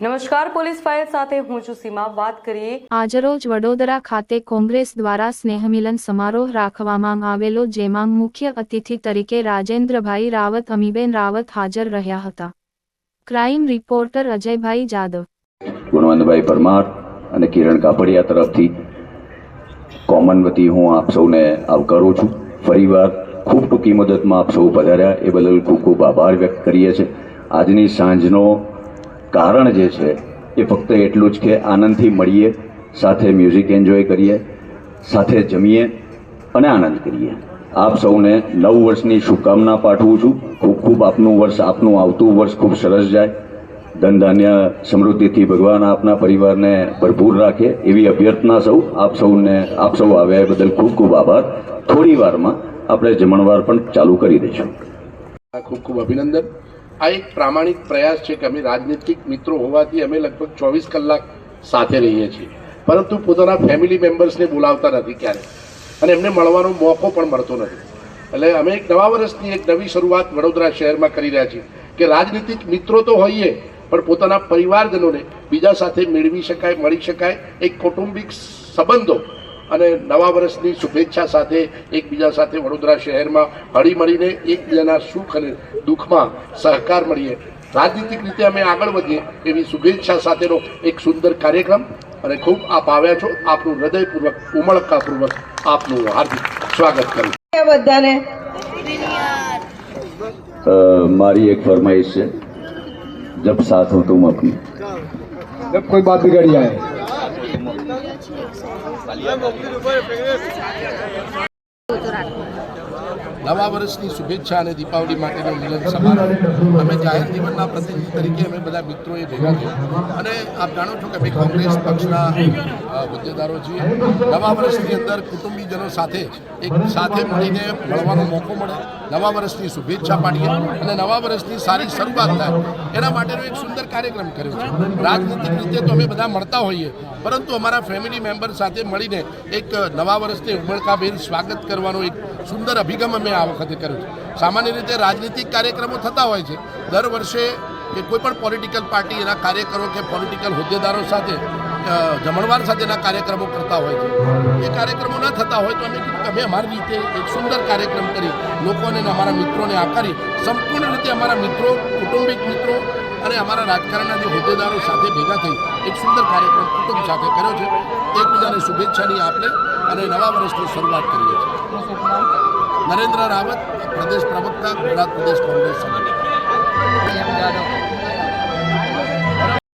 નમસ્કાર police file સાથે હું છું સીમા. વાત કરીએ આજરોજ વડોદરા ખાતે કોંગ્રેસ દ્વારા સ્નેહમિલન સમારોહ રાખવામાં આવેલો જેમાં મુખ્ય અતિથિ તરીકે રાજેન્દ્રભાઈ રાવત અમીબેન રાવત હાજર રહ્યા હતા. Crime reporter Ajaybhai Jadav. Gunvantbhai Parmar અને કિરણ કાપડિયા તરફથી કોમન વતી હું આપ સૌને આવકારું છું. ફરીવાર ખૂબ ટૂંકી મુદતમાં આપ સૌ પધાર્યા. એ બદલ ખૂબ ખૂબ આભાર વ્યક્ત કરીએ છીએ. આજની સાંજનો કારણ જે છે, એ ફક્ત એટલું જ કે આનંદથી મળીએ, સાથે મ્યુઝિક એન્જોય કરીએ, સાથે જમીએ અને આનંદ કરીએ. આપ સૌને નવ વર્ષની શુભકામના પાઠવું છું. ખૂબ ખૂબ આપનું વર્ષ, આપનું આવતું વર્ષ ખૂબ સરસ જાય. ધન ધાન્ય સમૃદ્ધિથી ભગવાન આપના પરિવારને ભરપૂર રાખે એવી અભ્યર્થના સૌ. આપ સૌને, આપ સૌ આવ્યા બદલ ખૂબ ખૂબ આભાર. થોડી વારમાં આપણે જમણવાર પણ ચાલુ કરી દઈશું. ખૂબ ખૂબ અભિનંદન. આ એક પ્રામાણિક પ્રયાસ છે કે અમે રાજનીતિક મિત્રો હોવાથી અમે લગભગ ચોવીસ કલાક સાથે રહીએ છીએ. પરંતુ પોતાના ફેમિલી મેમ્બર્સને બોલાવતા નથી ક્યારે. અને એમને મળવાનો મોકો પણ મળતો નથી. એટલે અમે એક નવા વર્ષની એક નવી શરૂઆત વડોદરા શહેરમાં કરી રહ્યા છીએ કે રાજનીતિક મિત્રો તો હોઈએ પણ પોતાના પરિવારજનોને બીજા સાથે મેળવી શકાય મળી શકાય એક કૌટુંબિક સંબંધો અને નવા વર્ષની શુભેચ્છા સાથે એકબીજા સાથે વડોદરા શહેરમાં હળીમળીને એકબીજાના સુખ અને દુઃખમાં સહકાર મળીએ. રાજનીતિક રીતે અમે આગળ વધીએ એવી શુભેચ્છા સાથેનો એક સુંદર કાર્યક્રમ અને ખૂબ આપ આવ્યા છો. આપનું હૃદયપૂર્વક ઉમળકાપૂર્વક આપનું હાર્દિક સ્વાગત કરું બધાને મારી એક ફરમાઈશ છે. જબ સાથ હો તુમ અપની जब कोई बात बिगड़ जाए નવા વર્ષની શુભેચ્છા અને દીપાવલી માટેનો મિલન સમારોહ અમે જાહેર જીવનના પ્રતિનિધિ તરીકે અમે બધા મિત્રોએ ભેગા થયા અને આપ જાણો છો કે અમે કોંગ્રેસ પક્ષના અ, હોદ્દેદારો છીએ નવા વર્ષની અંદર કુટુંબીજનો સાથે એક સાથે મળીને મળવાનો મોકો મળે. નવા વર્ષની શુભેચ્છા પાડીએ અને નવા વર્ષની સારી શરૂઆત થાય. એના માટેનો એક સુંદર કાર્યક્રમ કર્યો છે. રાજનીતિક રીતે તો અમે બધા મળતા હોઈએ, પરંતુ અમારા ફેમિલી મેમ્બર સાથે મળીને એક નવા વર્ષને ઉમળકાભેર સ્વાગત કરવાનો એક સુંદર અભિગમ અમે આ વખતે કર્યો છે. સામાન્ય રીતે રાજનીતિક કાર્યક્રમો થતા હોય છે. દર વર્ષે કે કોઈ પોલિટિકલ પાર્ટી એના કાર્યકરો કે પોલિટિકલ હોદ્દેદારો સાથે જમણવાર સાથેના કાર્યક્રમો કરતા હોય છે. એ કાર્યક્રમો ન થતા હોય તો અમે કીધું કે અમે અમારી રીતે એક સુંદર કાર્યક્રમ કરી લોકોને અમારા મિત્રોને આકારી સંપૂર્ણ રીતે અમારા મિત્રો, કુટુંબિક મિત્રો અને અમારા રાજકારણના જે હોદ્દેદારો સાથે ભેગા થઈ એક સુંદર કાર્યક્રમ કુટુંબ સાથે કર્યો છે. એકબીજાને શુભેચ્છાની આપણે અને નવા વર્ષની શરૂઆત કરીએ છીએ. નરેન્દ્ર રાવત, પ્રદેશ પ્રવક્તા, ગુજરાત પ્રદેશ કોંગ્રેસ સમિતિ.